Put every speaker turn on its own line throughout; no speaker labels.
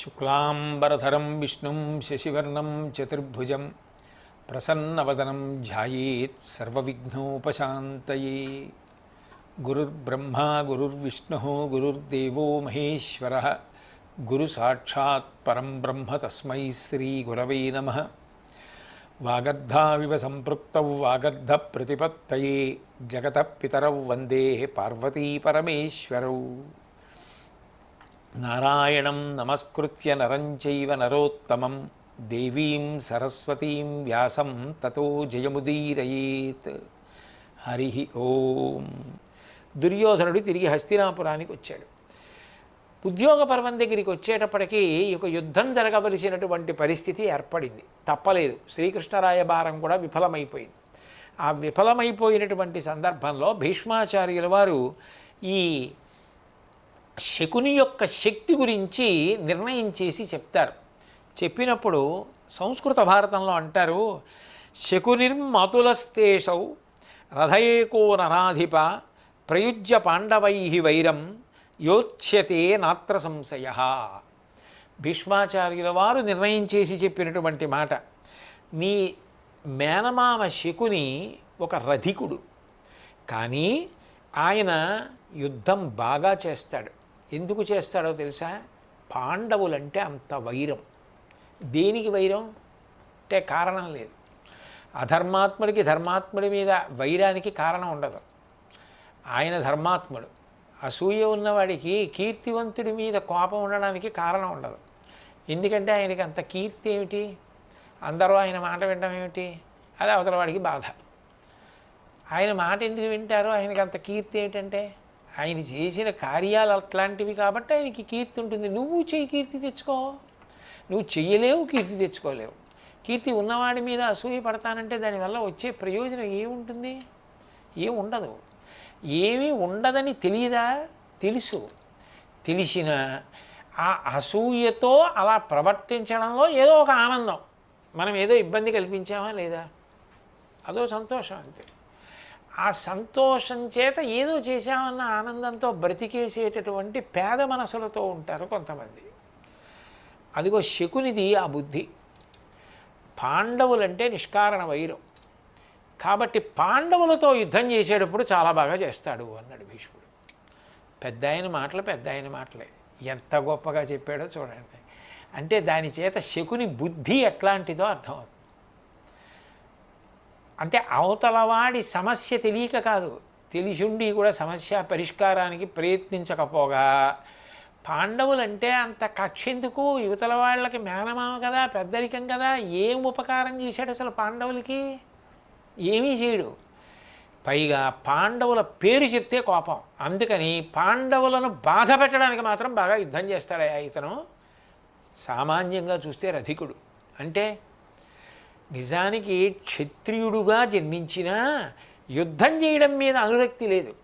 शुक्लांबरधरम विष्णु शशिवर्णम चतुर्भुज प्रसन्नवदनम ध्यानोपात गुरुर्ब्रह्मा, गुरुर्विष्णु, गुरुर्देव महेश्वर गुरुसाक्षात्म ब्रह्म तस्म श्रीगुरव नम। वागद्धाव संपृक्त वागद्ध प्रतिपत्त जगत पितरौ वंदे पार्वती परमेश्वरौ। నారాయణం నమస్కృత్య నరంచైవ నరోత్తమం. దేవీం సరస్వతీం వ్యాసం తతో జయముదీరయేత్. హరి ఓం. దుర్యోధనుడు తిరిగి హస్తినాపురానికి వచ్చాడు. ఉద్యోగ పర్వం దగ్గరికి వచ్చేటప్పటికీ ఒక యుద్ధం జరగవలసినటువంటి పరిస్థితి ఏర్పడింది. తప్పలేదు. శ్రీకృష్ణరాయబారం కూడా విఫలమైపోయింది. ఆ విఫలమైపోయినటువంటి సందర్భంలో భీష్మాచార్యుల వారు ఈ శకుని యొక్క శక్తి గురించి నిర్ణయం చేసి చెప్తారు. చెప్పినప్పుడు సంస్కృత భారతంలో అంటారు శకునిర్మతులస్తేషౌ రథయేకో నరాధిప ప్రయుజ్య పాండవై వైరం యోచ్యతే నాత్ర సంశయ. భీష్మాచార్యుల వారు నిర్ణయం చేసి చెప్పినటువంటి మాట నీ మేనమామ శకుని ఒక రధికుడు కానీ ఆయన యుద్ధం బాగా చేస్తాడు. ఎందుకు చేస్తాడో తెలుసా? పాండవులంటే అంత వైరం. దేనికి వైరం? అంటే కారణం లేదు. అధర్మాత్ముడికి ధర్మాత్ముడి మీద వైరానికి కారణం ఉండదు. ఆయన ధర్మాత్ముడు. అసూయ ఉన్నవాడికి కీర్తివంతుడి మీద కోపం ఉండడానికి కారణం ఉండదు. ఎందుకంటే ఆయనకి అంత కీర్తి ఏమిటి? అందరూ ఆయన మాట వినడం ఏమిటి? అది అవతల వాడికి బాధ. ఆయన మాట ఎందుకు వింటారో ఆయనకి అంత కీర్తి ఏమిటంటే ఆయన చేసిన కార్యాలు అట్లాంటివి కాబట్టి ఆయనకి కీర్తి ఉంటుంది. నువ్వు చెయ్యి కీర్తి తెచ్చుకో. నువ్వు చెయ్యలేవు కీర్తి తెచ్చుకోలేవు. కీర్తి ఉన్నవాడి మీద అసూయ పడతానంటే దానివల్ల వచ్చే ప్రయోజనం ఏముంటుంది? ఏం ఉండదు. ఏమీ ఉండదని తెలియదా? తెలుసు. తెలిసిన ఆ అసూయతో అలా ప్రవర్తించడంలో ఏదో ఒక ఆనందం. మనం ఏదో ఇబ్బంది కల్పించామా లేదా? అదో సంతోషం అంతే. ఆ సంతోషం చేత ఏదో చేశామన్న ఆనందంతో బ్రతికేసేటటువంటి పేద మనసులతో ఉంటారు కొంతమంది. అదిగో శకునిది ఆ బుద్ధి. పాండవులంటే నిష్కారణ వైరం. కాబట్టి పాండవులతో యుద్ధం చేసేటప్పుడు చాలా బాగా చేస్తాడు అన్నాడు భీష్ముడు. పెద్ద ఆయన మాటలు పెద్ద ఆయన మాటలే. ఎంత గొప్పగా చెప్పాడో చూడండి. అంటే దాని చేత శకుని బుద్ధి ఎట్లాంటిదో అర్థమవుతుంది. అంటే అవతలవాడి సమస్య తెలియక కాదు. తెలిసిండి కూడా సమస్య పరిష్కారానికి ప్రయత్నించకపోగా పాండవులంటే అంత కక్ష ఎందుకు యువతల వాళ్ళకి మేనమామ కదా పెద్దరికం కదా ఏం ఉపకారం చేశాడు అసలు పాండవులకి? ఏమీ చేయడు. పైగా పాండవుల పేరు చెప్తే కోపం. అందుకని పాండవులను బాధ పెట్టడానికి మాత్రం బాగా యుద్ధం చేస్తాడు ఇతను. సామాన్యంగా చూస్తే రధికుడు అంటే నిజానికి క్షత్రియుడుగా జన్మించినా యుద్ధం చేయడం మీద అనురక్తి లేదు.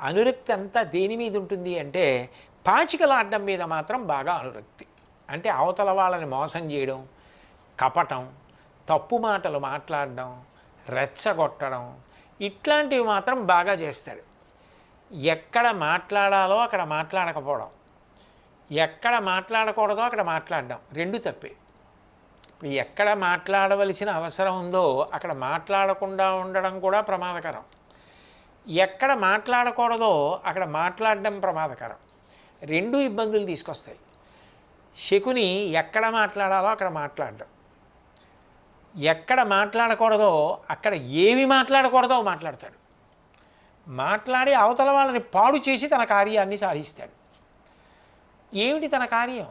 అనురక్తి అంతా దేని మీద ఉంటుంది అంటే పాచికలాడడం మీద మాత్రం బాగా అనురక్తి. అంటే అవతల వాళ్ళని మోసం చేయడం కపటం తప్పు మాటలు మాట్లాడడం రెచ్చగొట్టడం ఇట్లాంటివి మాత్రం బాగా చేస్తాడు ఎక్కడ మాట్లాడాలో అక్కడ మాట్లాడకపోవడం. ఎక్కడ మాట్లాడకూడదో అక్కడ మాట్లాడడం. రెండు తప్పే. ఎక్కడ మాట్లాడవలసిన అవసరం ఉందో అక్కడ మాట్లాడకుండా ఉండడం కూడా ప్రమాదకరం. ఎక్కడ మాట్లాడకూడదో అక్కడ మాట్లాడడం ప్రమాదకరం. రెండు ఇబ్బందులు తీసుకొస్తాయి. శకుని ఎక్కడ మాట్లాడాలో అక్కడ మాట్లాడడం. ఎక్కడ మాట్లాడకూడదో అక్కడ ఏమి మాట్లాడకూడదో మాట్లాడతాడు. మాట్లాడి అవతల వాళ్ళని పాడు చేసి తన కార్యాన్ని సాధిస్తాడు. ఏమిటి తన కార్యం?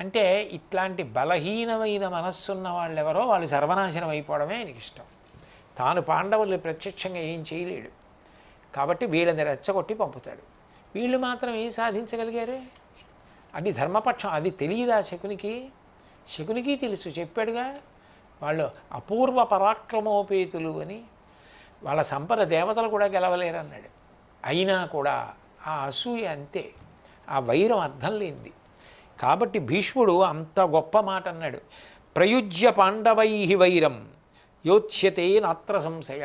అంటే ఇట్లాంటి బలహీనమైన మనస్సున్న వాళ్ళు ఎవరో వాళ్ళు సర్వనాశనం అయిపోవడమే ఆయనకి ఇష్టం తాను పాండవుల్ని ప్రత్యక్షంగా ఏం చేయలేడు. కాబట్టి వీళ్ళని రెచ్చగొట్టి పంపుతాడు. వీళ్ళు మాత్రం ఏం సాధించగలిగారు? అది ధర్మపక్షం అది తెలియదా శకునికి? శకునికి తెలుసు చెప్పాడుగా. వాళ్ళు అపూర్వ పరాక్రమోపేతులు అని. వాళ్ళ సంపద దేవతలు కూడా గెలవలేరు అన్నాడు అయినా కూడా ఆ అసూయ అంతే. ఆ వైరం అర్థం లేనిది. కాబట్టి భీష్ముడు అంత గొప్ప మాట అన్నాడు. ప్రయుజ్య పాండవై వైరం యోచ్యతే నాత్ర సంశయ.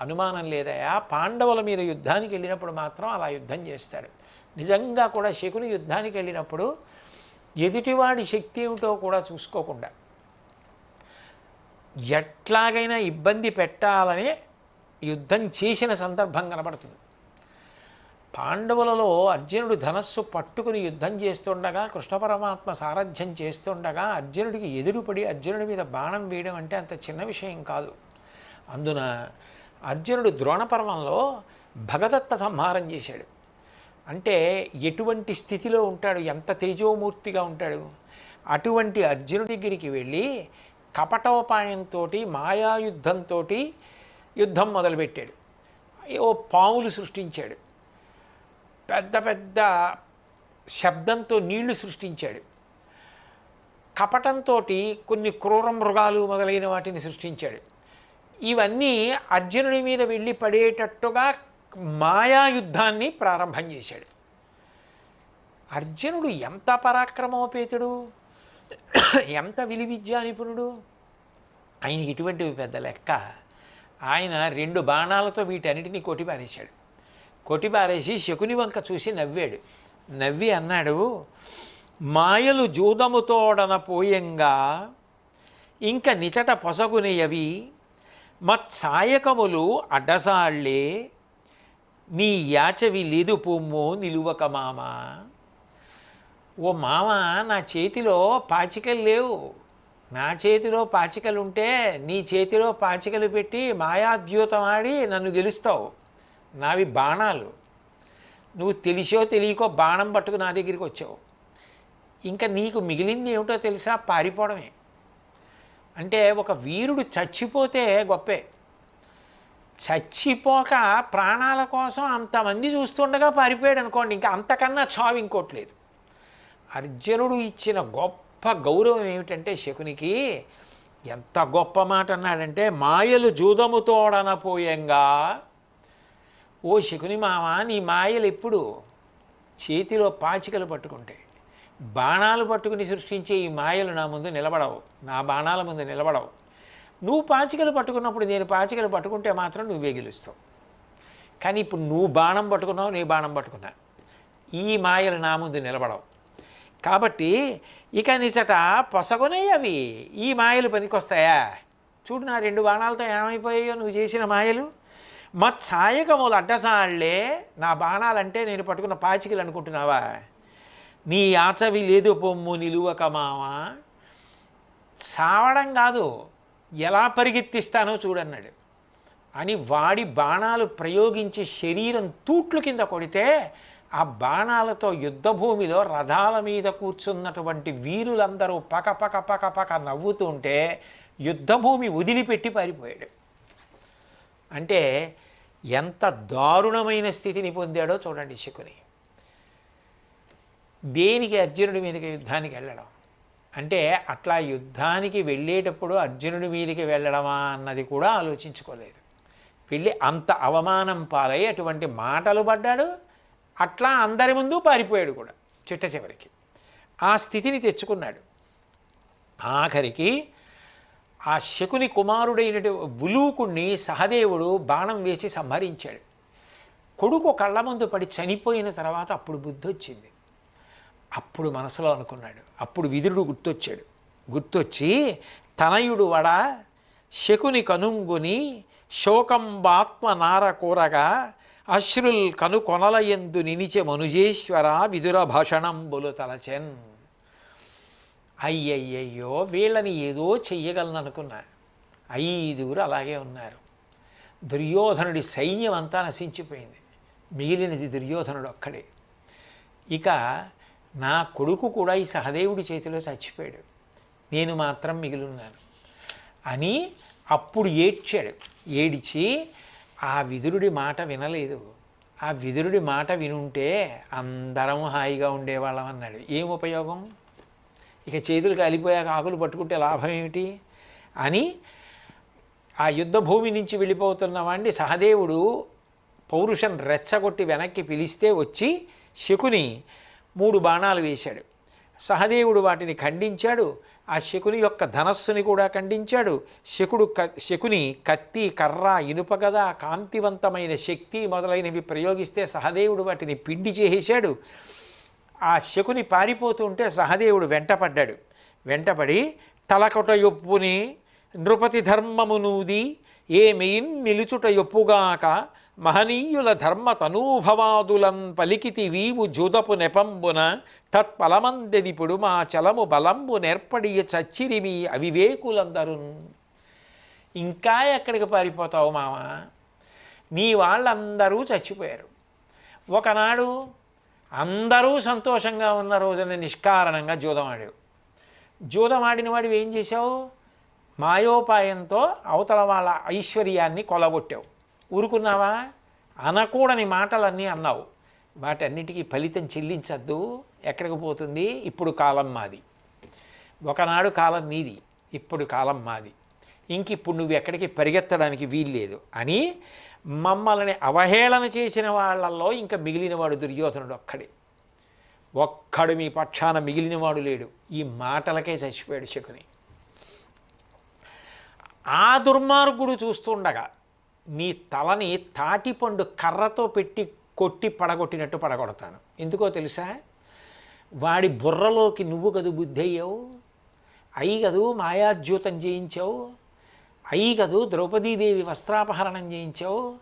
అనుమానం లేదయా? పాండవుల మీద యుద్ధానికి వెళ్ళినప్పుడు మాత్రం అలా యుద్ధం చేస్తాడు. నిజంగా కూడా శకుని యుద్ధానికి వెళ్ళినప్పుడు ఎదుటివాడి శక్తి ఏమిటో కూడా చూసుకోకుండా ఎట్లాగైనా ఇబ్బంది పెట్టాలని యుద్ధం చేసిన సందర్భం కనబడుతుంది. పాండవులలో అర్జునుడు ధనస్సు పట్టుకుని యుద్ధం చేస్తుండగా కృష్ణ పరమాత్మ సారథ్యం చేస్తుండగా అర్జునుడికి ఎదురుపడి అర్జునుడి మీద బాణం వేయడం అంటే అంత చిన్న విషయం కాదు. అందున అర్జునుడు ద్రోణపర్వంలో భగదత్త సంహారం చేశాడు. అంటే ఎటువంటి స్థితిలో ఉంటాడు? ఎంత తేజోమూర్తిగా ఉంటాడు? అటువంటి అర్జునుడి దగ్గరికి వెళ్ళి కపటోపాయంతో మాయాయుద్ధంతో యుద్ధం మొదలుపెట్టాడు. ఓ పాములు సృష్టించాడు. పెద్ద పెద్ద శబ్దంతో నీళ్ళు సృష్టించాడు. కపటంతో కొన్ని క్రూర మృగాలు మొదలైన వాటిని సృష్టించాడు. ఇవన్నీ అర్జునుడి మీద వెళ్ళి పడేటట్టుగా మాయాయుద్ధాన్ని ప్రారంభం చేశాడు. అర్జునుడు ఎంత పరాక్రమోపేతుడు? ఎంత విలువిద్యా నిపుణుడు? ఆయనకి ఇటువంటివి పెద్ద లెక్క. ఆయన రెండు బాణాలతో వీటన్నిటినీ కొట్టిపారేశాడు. కొట్టిపారేసి శకుని వంక చూసి నవ్వాడు. నవ్వి అన్నాడు మాయలు జూదముతోడన పోయంగా ఇంక నిచట పొసగునేయవి. మత్సాయకములు అడ్డసాళ్ళే నీ యాచవి లేదు పొమ్ము నిలువక మామ. ఓ మామ నా చేతిలో పాచికలు లేవు. నా చేతిలో పాచికలు ఉంటే నీ చేతిలో పాచికలు పెట్టి మాయాద్యూతం ఆడి నన్ను గెలుస్తావు. నావి బాణాలు. నువ్వు తెలిసో తెలియకో బాణం పట్టుకు నా దగ్గరికి వచ్చావు. ఇంకా నీకు మిగిలింది ఏమిటో తెలుసా? పారిపోవడమే. అంటే ఒక వీరుడు చచ్చిపోతే గొప్పే. చచ్చిపోక ప్రాణాల కోసం అంతమంది చూస్తుండగా పారిపోయాడు అనుకోండి ఇంకా అంతకన్నా చావు ఇంకోట్లేదు అర్జునుడు ఇచ్చిన గొప్ప గౌరవం ఏమిటంటే శకునికి ఎంత గొప్ప మాట అన్నాడంటే మాయలు జూదముతోడనపోయంగా ఓ శకుని మామ నీ మాయలు ఎప్పుడు? చేతిలో పాచికలు పట్టుకుంటే బాణాలు పట్టుకుని సృష్టించే ఈ మాయలు నా ముందు నిలబడవు. నా బాణాల ముందు నిలబడవు. నువ్వు పాచికలు పట్టుకున్నప్పుడు నేను పాచికలు పట్టుకుంటే మాత్రం నువ్వే గెలుస్తావు. కానీ ఇప్పుడు నువ్వు బాణం పట్టుకున్నావు నీ బాణం పట్టుకున్నా. ఈ మాయలు నా ముందు నిలబడవు. కాబట్టి ఇక నిచట పొసగునే అవి. ఈ మాయలు పనికొస్తాయా? చూడు నా రెండు బాణాలతో ఏమైపోయాయో నువ్వు చేసిన మాయలు. మా మత్సాయకములు అడ్డసాళ్ళే నా బాణాలంటే నేను పట్టుకున్న పాచికలు అనుకుంటున్నావా? నీ ఆచవి లేదు పొమ్ము నిలువక మావా? చావడం కాదు ఎలా పరిగెత్తిస్తానో చూడన్నాడు. అని వాడి బాణాలు ప్రయోగించి శరీరం తూట్లు కింద కొడితే ఆ బాణాలతో యుద్ధభూమిలో రథాల మీద కూర్చున్నటువంటి వీరులందరూ పక పక పక పక నవ్వుతుంటే యుద్ధభూమి వదిలిపెట్టి పారిపోయాడు. అంటే ఎంత దారుణమైన స్థితిని పొందాడో చూడండి శకుని. దేనికి అర్జునుడి మీదకి యుద్ధానికి వెళ్ళడం? అంటే అట్లా యుద్ధానికి వెళ్ళేటప్పుడు అర్జునుడి మీదకి వెళ్ళడమా అన్నది కూడా ఆలోచించుకోలేదు. వెళ్ళి అంత అవమానం పాలై అటువంటి మాటలు పడ్డాడు. అట్లా అందరి ముందు పారిపోయాడు కూడా చిట్ట చివరికి. ఆ స్థితిని తెచ్చుకున్నాడు. ఆఖరికి ఆ శకుని కుమారుడైనటు బులూకుణ్ణి సహదేవుడు బాణం వేసి సంహరించాడు. కొడుకు కళ్ళ ముందు పడి చనిపోయిన తర్వాత అప్పుడు బుద్ధి వచ్చింది. అప్పుడు మనసులో అనుకున్నాడు. అప్పుడు విదురుడు గుర్తొచ్చాడు. గుర్తొచ్చి తనయుడు వడ శకుని కనుంగుని శోకంబాత్మ నార కూరగా అశ్రుల్ కనుకొనల కొనలయందు నినిచె మనుజేశ్వర విదుర భాషణంబులు తలచెన్. అయ్యయ్యయ్యో వీళ్ళని ఏదో చెయ్యగలను అనుకున్నా ఐదుగురు అలాగే ఉన్నారు. దుర్యోధనుడి సైన్యం అంతా నశించిపోయింది. మిగిలినది దుర్యోధనుడు ఒక్కడే. ఇక నా కొడుకు కూడా ఈ సహదేవుడి చేతిలో చచ్చిపోయాడు. నేను మాత్రం మిగిలిన్నాను. అని అప్పుడు ఏడ్చాడు. ఏడిచి ఆ విదురుడి మాట వినలేదు. ఆ విదురుడి మాట వినుంటే అందరం హాయిగా ఉండేవాళ్ళం అన్నాడు. ఏం ఉపయోగం? ఇక చేతులు కాలిపోయాక ఆకులు పట్టుకుంటే లాభం ఏమిటి అని ఆ యుద్ధ భూమి నుంచి వెళ్ళిపోతున్న వాడిని సహదేవుడు పౌరుషం రెచ్చగొట్టి వెనక్కి పిలిస్తే వచ్చి శకుని మూడు బాణాలు వేశాడు. సహదేవుడు వాటిని ఖండించాడు. ఆ శకుని యొక్క ధనస్సుని కూడా ఖండించాడు. శకుడు క శకుని కత్తి కర్ర ఇనుపగద కాంతివంతమైన శక్తి మొదలైనవి ప్రయోగిస్తే సహదేవుడు వాటిని పిండి చేసేశాడు. ఆ శకుని పారిపోతుంటే సహదేవుడు వెంటపడ్డాడు. వెంటపడి తలకొట యొప్పుని నృపతి ధర్మము నూది ఏమెయిన్ నిలుచుట యొప్పుగాక మహనీయుల ధర్మ తనూభవాదులం పలికితి వీవు జుదపు నెపంబున తత్ఫలమందెదిపుడు మా చలము బలంబు నేర్పడి చచ్చిరిమి అవివేకులందరూ ఇంకా ఎక్కడికి పారిపోతావు మామ నీ వాళ్ళందరూ చచ్చిపోయారు. ఒకనాడు అందరూ సంతోషంగా ఉన్న రోజున నిష్కారణంగా జూదం ఆడావు. జూదం ఆడిన వాడివి ఏం చేశావు? మాయోపాయంతో అవతల వాళ్ళ ఐశ్వర్యాన్ని కొలగొట్టావు. ఊరుకున్నావా? అనకూడని మాటలన్నీ అన్నావు. వాటన్నిటికీ ఫలితం చెల్లించద్దు. ఎక్కడికి పోతుంది? ఇప్పుడు కాలం మాది. ఒకనాడు కాలం నీది ఇప్పుడు కాలం మాది. ఇంక ఇప్పుడు నువ్వు ఎక్కడికి పరిగెత్తడానికి వీల్లేదు అని మమ్మల్ని అవహేళన చేసిన వాళ్ళల్లో ఇంకా మిగిలినవాడు దుర్యోధనుడు ఒక్కడే. ఒక్కడు మీ పక్షాన మిగిలినవాడు లేడు. ఈ మాటలకే చచ్చిపోయాడు శకుని. ఆ దుర్మార్గుడు చూస్తుండగా నీ తలని తాటిపండు కర్రతో పెట్టి కొట్టి పడగొట్టినట్టు పడగొడతాను. ఎందుకో తెలుసా? వాడి బుర్రలోకి నువ్వు కదు బుద్ధి అయ్యావు అయి కదూ మాయాద్యూతం చేయించావు అయ్యి కదూ ద్రౌపదీదేవి వస్త్రాపహరణం చేయించావు.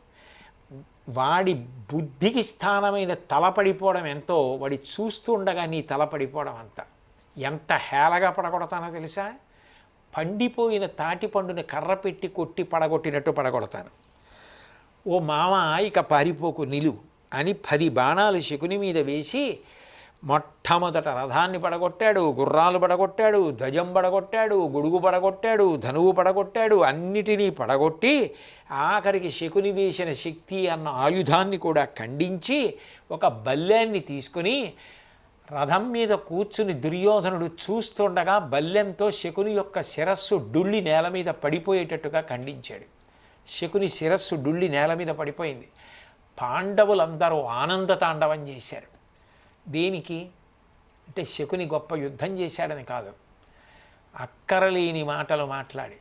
వాడి బుద్ధికి స్థానమైన తలపడిపోవడం ఎంతో వాడి చూస్తుండగా నీ తల పడిపోవడం అంత. ఎంత హేళగా పడగొడతానో తెలుసా? పండిపోయిన తాటి పండుని కర్ర పెట్టి కొట్టి పడగొట్టినట్టు పడగొడతాను. ఓ మామ ఇక పారిపోకు నిలువు అని పది బాణాలు శకుని మీద వేసి మొట్టమొదట రథాన్ని పడగొట్టాడు గుర్రాలు పడగొట్టాడు ధ్వజం పడగొట్టాడు గొడుగు పడగొట్టాడు ధనువు పడగొట్టాడు అన్నిటినీ పడగొట్టి ఆఖరికి శకుని వేసిన శక్తి అన్న ఆయుధాన్ని కూడా ఖండించి ఒక బల్యాన్ని తీసుకుని రథం మీద కూర్చుని దుర్యోధనుడు చూస్తుండగా బల్లెంతో శకుని యొక్క శిరస్సు డుళ్ళి నేల మీద పడిపోయేటట్టుగా ఖండించాడు. శకుని శిరస్సు డుళ్ళి నేల మీద పడిపోయింది. పాండవులందరూ ఆనంద తాండవం చేశారు. దేనికి? అంటే శకుని గొప్ప యుద్ధం చేశాడని కాదు. అక్కరలేని మాటలు మాట్లాడి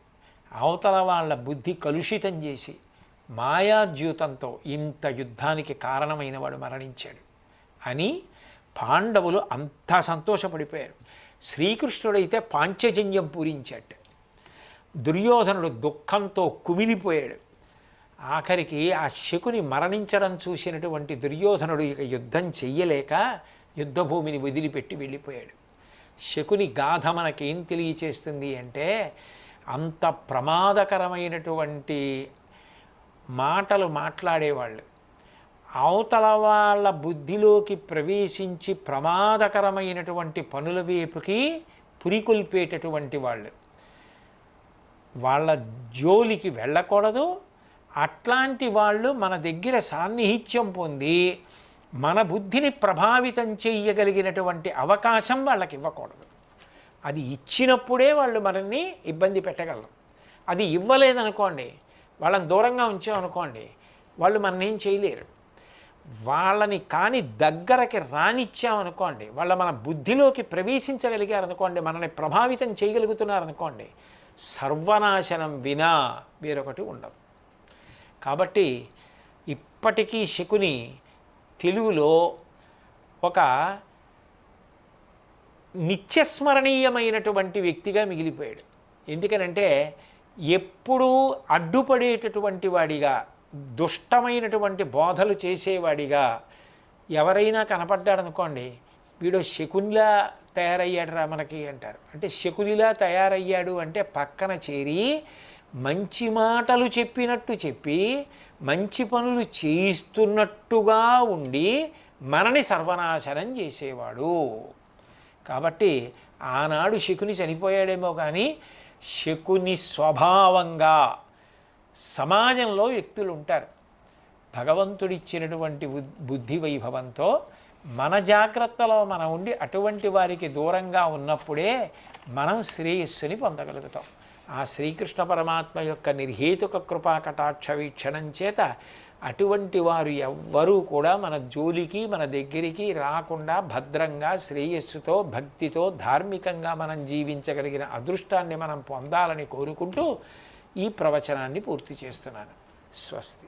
అవతల వాళ్ళ బుద్ధి కలుషితం చేసి మాయాద్యూతంతో ఇంత యుద్ధానికి కారణమైన వాడు మరణించాడు. అని పాండవులు అంతా సంతోషపడిపోయారు. శ్రీకృష్ణుడైతే పాంచజన్యం పూరించాడు. దుర్యోధనుడు దుఃఖంతో కుమిలిపోయాడు. ఆఖరికి ఆ శకుని మరణించడం చూసినటువంటి దుర్యోధనుడు ఇక యుద్ధం చెయ్యలేక యుద్ధభూమిని వదిలిపెట్టి వెళ్ళిపోయాడు. శకుని గాథ మనకేం తెలియచేస్తుంది అంటే అంత ప్రమాదకరమైనటువంటి మాటలు మాట్లాడేవాళ్ళు. అవతల వాళ్ళ బుద్ధిలోకి ప్రవేశించి ప్రమాదకరమైనటువంటి పనుల వైపుకి పురికొల్పేటటువంటి వాళ్ళు. వాళ్ళ జోలికి వెళ్ళకూడదు. అట్లాంటి వాళ్ళు మన దగ్గర సాన్నిహిత్యం పొంది మన బుద్ధిని ప్రభావితం చేయగలిగినటువంటి అవకాశం వాళ్ళకి ఇవ్వకూడదు. అది ఇచ్చినప్పుడే వాళ్ళు మనల్ని ఇబ్బంది పెట్టగలరు. అది ఇవ్వలేదనుకోండి వాళ్ళని దూరంగా ఉంచామనుకోండి వాళ్ళు మన ఏం చేయలేరు. వాళ్ళని కానీ దగ్గరకి రానిచ్చామనుకోండి వాళ్ళ మన బుద్ధిలోకి ప్రవేశించగలిగారనుకోండి మనల్ని ప్రభావితం చేయగలుగుతున్నారనుకోండి సర్వనాశనం వినా వేరొకటి ఉండదు. కాబట్టి ఇప్పటికీ శకుని తెలుగులో ఒక నిత్యస్మరణీయమైనటువంటి వ్యక్తిగా మిగిలిపోయాడు. ఎందుకనంటే ఎప్పుడూ అడ్డుపడేటటువంటి వాడిగా దుష్టమైనటువంటి బోధలు చేసేవాడిగా ఎవరైనా కనపడ్డాడనుకోండి వీడు శకునిలా తయారయ్యాడురా మనకి అంటారు. అంటే శకునిలా తయారయ్యాడు అంటే పక్కన చేరి మంచి మాటలు చెప్పినట్టు చెప్పి మంచి పనులు చేయిస్తున్నట్టుగా ఉండి మనని సర్వనాశనం చేసేవాడు. కాబట్టి ఆనాడు శకుని చనిపోయాడేమో కానీ శకుని స్వభావంగా సమాజంలో వ్యక్తులు ఉంటారు. భగవంతుడిచ్చినటువంటి బుద్ధి వైభవంతో మన జాగ్రత్తలో మనం ఉండి అటువంటి వారికి దూరంగా ఉన్నప్పుడే మనం శ్రేయస్సుని పొందగలుగుతాం. ఆ శ్రీకృష్ణ పరమాత్మ యొక్క నిర్హేతుక కృపా కటాక్ష వీక్షణం చేత అటువంటి వారు ఎవ్వరూ కూడా మన జోలికి మన దగ్గరికి రాకుండా భద్రంగా శ్రేయస్సుతో భక్తితో ధార్మికంగా మనం జీవించగలిగిన అదృష్టాన్ని మనం పొందాలని కోరుకుంటూ ఈ ప్రవచనాన్ని పూర్తి చేస్తున్నాను. స్వస్తి.